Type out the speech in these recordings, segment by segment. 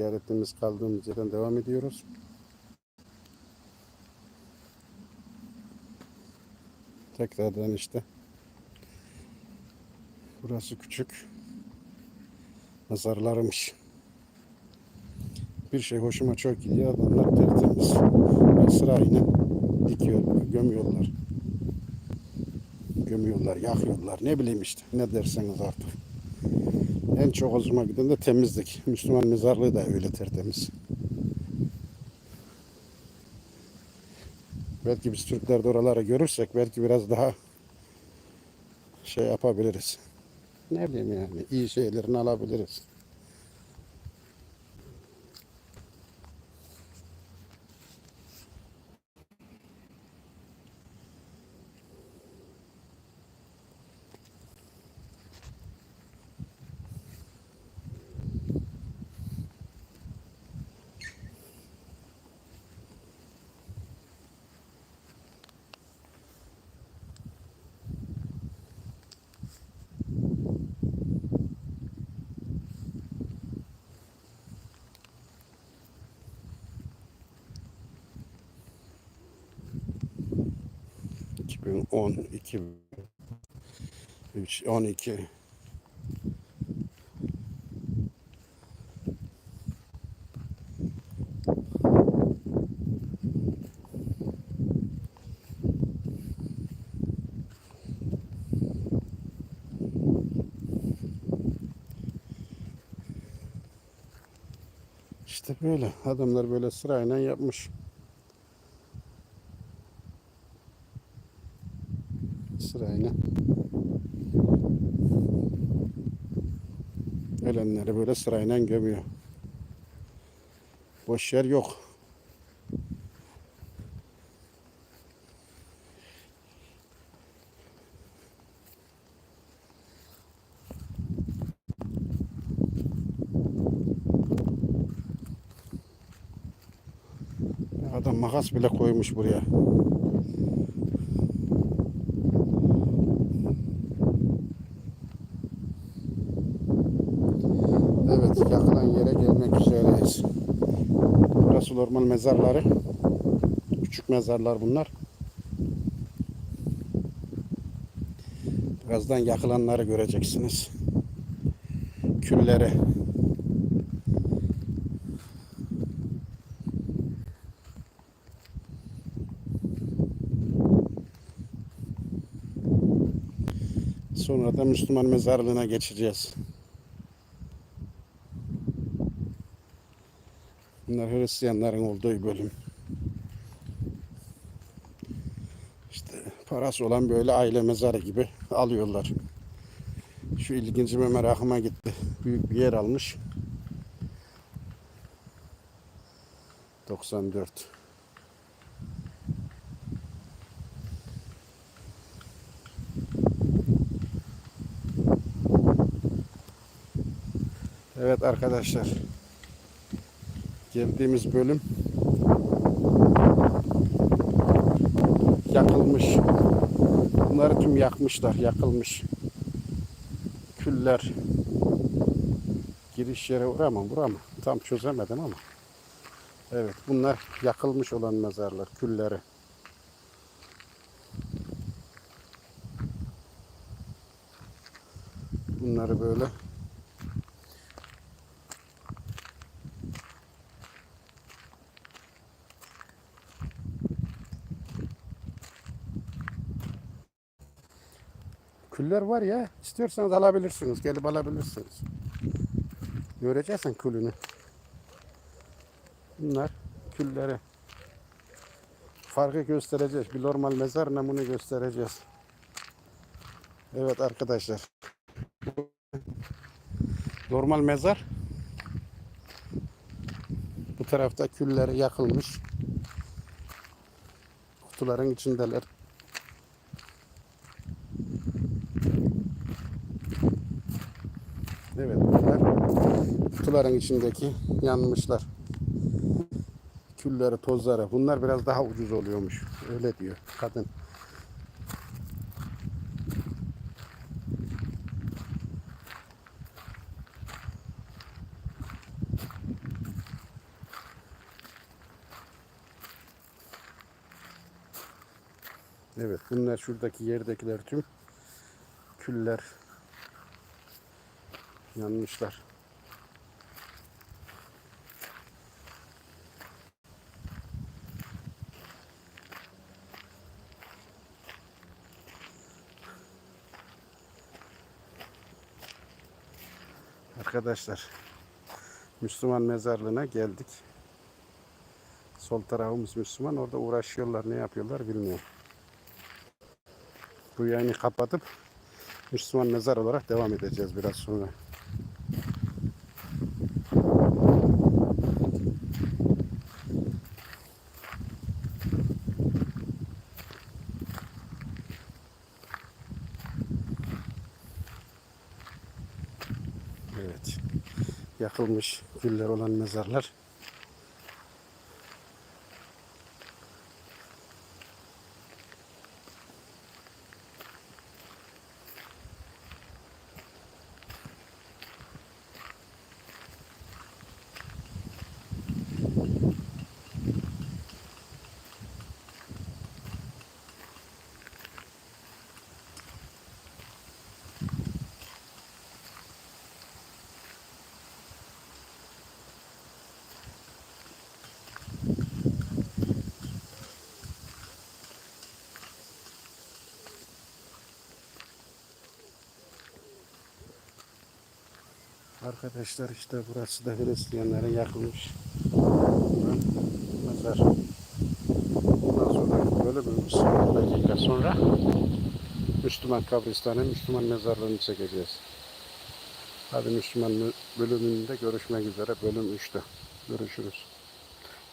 ziyaretimiz kaldığımız yerden devam ediyoruz. Tekrardan işte. Burası küçük. Mezarlarmış. Bir şey hoşuma çok gidiyor. Adamlar tertemiz. Sırayla dikiyorlar, gömüyorlar. Gömüyorlar, yakıyorlar. Ne bileyim işte. Ne derseniz artık. En çok hoşuma giden de temizlik. Müslüman mezarlığı da öyle tertemiz. Belki biz Türkler de oraları görürsek belki biraz daha şey yapabiliriz. Ne bileyim yani iyi şeylerini alabiliriz. ...2010, 2003, 12... İşte böyle. Adamlar böyle sırayla yapmış. Sırayla. Ölenleri böyle sırayla gömüyor. Boş yer yok. Adam makas bile koymuş buraya. Evet, yakılan yere gelmek üzereyiz. Burası normal mezarları. Küçük mezarlar bunlar. Birazdan yakılanları göreceksiniz. Külleri. Sonra da Müslüman mezarlığına geçeceğiz. Bunlar Hristiyanların olduğu bölüm. İşte parası olan böyle aile mezarı gibi alıyorlar. Şu ilgincime merakıma gitti. Büyük bir yer almış. 94. Evet arkadaşlar. Geldiğimiz bölüm yakılmış. Bunları tüm yakmışlar, yakılmış. Küller. Giriş yere vuramam, vuramam. Tam çözemedim ama. Evet, bunlar yakılmış olan mezarlar, külleri. Bunları böyle Küller var ya, istiyorsanız alabilirsiniz, gelip alabilirsiniz. Göreceksin külünü. Bunlar külleri. Farkı göstereceğiz. Bir normal mezar namını göstereceğiz. Evet arkadaşlar. Normal mezar. Bu tarafta külleri yakılmış. Kutuların içindeler. Kutuların içindeki yanmışlar. Külleri, tozları. Bunlar biraz daha ucuz oluyormuş. Öyle diyor kadın. Evet bunlar şuradaki yerdekiler tüm küller yanmışlar. Arkadaşlar Müslüman mezarlığına geldik. Sol tarafımız Müslüman. Orada uğraşıyorlar. Ne yapıyorlar bilmiyorum. Bu yayını kapatıp Müslüman mezar olarak devam edeceğiz biraz sonra. Evet. Yakılmış güller olan mezarlar. Arkadaşlar işte burası da Hristiyanların yakılmış mezar. Ondan sonra bölümümüz 10 dakika sonra Müslüman kabristanı, Müslüman mezarlığını çekeceğiz. Hadi Müslüman mü- bölümünde görüşmek üzere. Bölüm 3'te. Görüşürüz.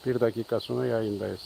Bir dakika sonra yayındayız.